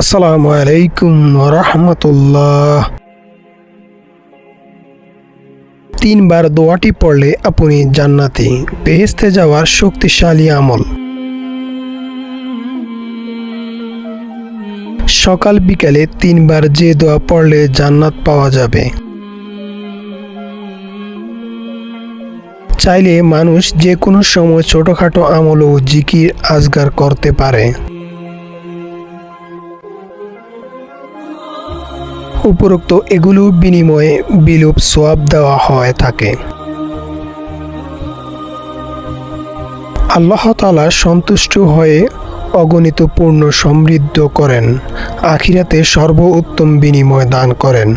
আসসালামু আলাইকুম রহমতুল্লাহ। তিনবার দোয়াটি পড়লে আপনি জান্নাতে বেহেস্তে যাওয়ার শক্তিশালী আমল। সকাল বিকালে তিনবার যে দোয়া পড়লে জান্নাত পাওয়া যাবে। চাইলে মানুষ যে কোনো সময় ছোটোখাটো আমল ও জিকির আজগার করতে পারে। উপরোক্ত এগুলো বিনিময়ে বিলুপ সোয়াব দেওয়া হয় থাকে। আল্লাহ তালা সন্তুষ্ট হয়ে অগণিত পূর্ণ সমৃদ্ধ করেন, আখিরাতে সর্বোত্তম বিনিময় দান করেন।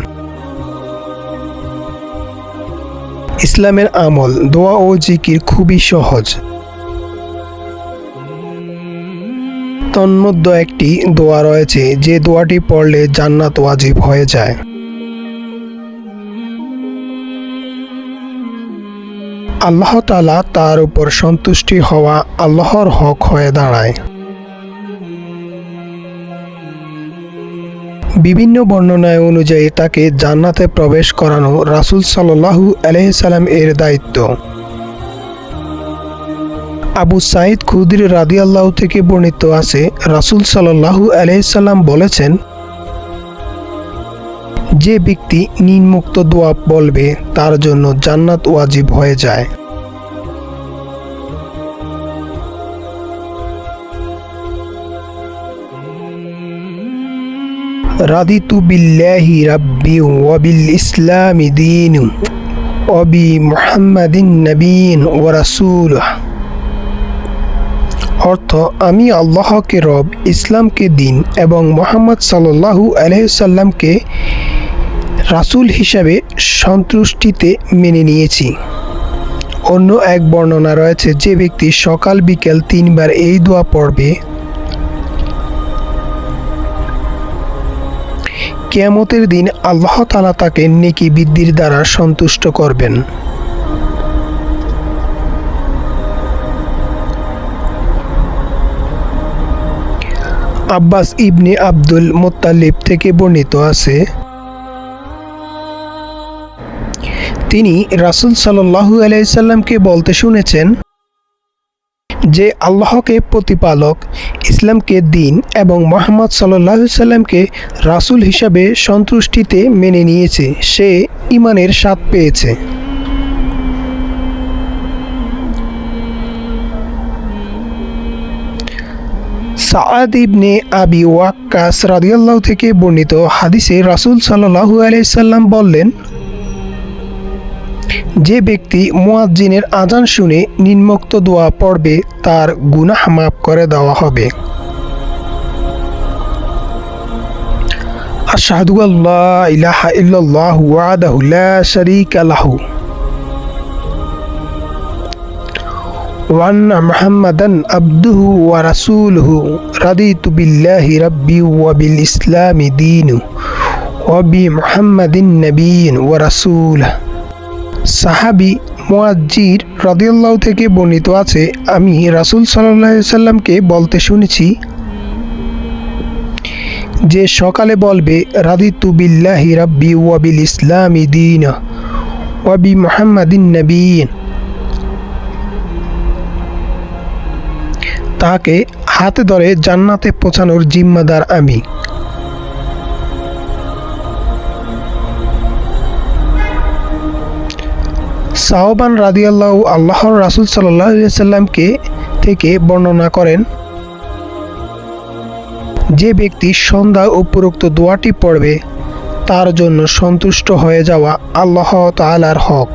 ইসলামের আমল, দোয়া ও জিকির খুবই সহজ। তন্মধ্য একটি দোয়া রয়েছে, যে দোয়াটি পড়লে জান্নাত ওয়াজিব হয়ে যায়। আল্লাহ তালা তার উপর সন্তুষ্টি হওয়া আল্লাহর হক হয়ে দাঁড়ায়। বিভিন্ন বর্ণনায় অনুযায়ী তাকে জান্নাতে প্রবেশ করানো রাসুল সাল্লাহু সালাম এর দায়িত্ব। আবু সাইদ খুদির রাদি আল্লাহ থেকে বর্ণিত আছে, রাসুল সাল্লাহু আলাইসাল্লাম বলেছেন, যে ব্যক্তি নিম্মুক্ত দোয়া বলবে, তার জন্য জান্নাত ওয়াজিব হয়ে যায়। রাদিতু বিল্লাহি রাব্বি ওয়াবিল ইসলামি দিন ওয়াবি মুহাম্মাদিন নবীন ওয়া রাসূলুহ। অর্থ, আমি আল্লাহকে রব, ইসলামকে দিন এবং মোহাম্মদ সাল্লাহু আলহামকে রাসূল হিসাবে সন্তুষ্টিতে মেনে নিয়েছি। অন্য এক বর্ণনা রয়েছে, যে ব্যক্তি সকাল বিকেল তিনবার এই দোয়া পড়বে, কেয়ামতের দিন আল্লাহ তালা তাকে নেকি বৃদ্ধির দ্বারা সন্তুষ্ট করবেন। আব্বাস ইবনে আব্দুল মোত্তালিব থেকে বর্ণিত আছে। তিনি রাসুল সাল্লাহু আলাইসাল্লামকে বলতে শুনেছেন যে, আল্লাহকে প্রতিপালক, ইসলামকে দিন এবং মোহাম্মদ সাল্লাহ সাল্লামকে রাসুল হিসাবে সন্তুষ্টিতে মেনে নিয়েছে। সে ইমানের স্বাদ পেয়েছে। সাআদ ইবনে আবি ওয়াক্কাস রাদিয়াল্লাহু থেকে বর্ণিত হাদিসে রাসূল সাল্লাল্লাহু আলাইহি সাল্লাম বললেন, যে ব্যক্তি মুয়াজ্জিনের আজান শুনে নিম্মুক্ত দোয়া পড়বে, তার গুনাহ মাফ করে দেওয়া হবে। আশহাদু আল্লা ইলাহা ইল্লাল্লাহু ওয়াহদাহু লা শারীকা লাহু। وأن محمدا عبده ورسوله رضيت بالله ربي وبالإسلام دين وبمحمد نبي ورسوله সাহাবি মুয়াজ্জির রাদিয়াল্লাহ থেকে বর্ণিত আছে আমি রাসূল সাল্লাহ সাল্লামকে বলতে শুনেছি যে সকালে বলবে রাদিতু বিল্লাহি রাব্বি ওয়াবিল ইসলামি দিন ওয়াবি মুহাম্মাদিন নবীন তাকে হাতে ধরে জান্নাতে পৌঁছানোর জিম্মাদার আমি। সাহবান রাদিয়াল্লাহ আল্লাহর রাসুল সাল্লাহ সাল্লামকে থেকে বর্ণনা করেন, যে ব্যক্তি সন্ধ্যা উপরোক্ত দোয়াটি পড়বে, তার জন্য সন্তুষ্ট হয়ে যাওয়া আল্লাহ তালার হক।